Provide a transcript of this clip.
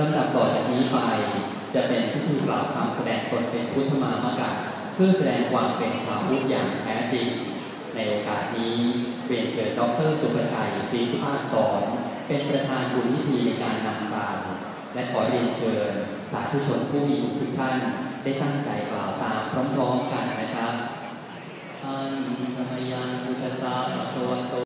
ลำดับต่อจากนี้ไป จะเป็นพิธีกล่าวคำแสดงตนเป็นพุทธมามกะเพื่อแสดงความเป็นชาวพุทธอย่างแท้จริง ในโอกาสนี้เรียนเชิญดรสุภชัยศรีสุภาพสอนเป็นประธานบุญพิธีในการนำกล่าวและขอเรียนเชิญสาธุชนผู้มีบุญทุกท่านได้ตั้งใจกล่าวตามพร้อมๆกันนะครับอันธรรมยังพุทธสาภะคะวะโต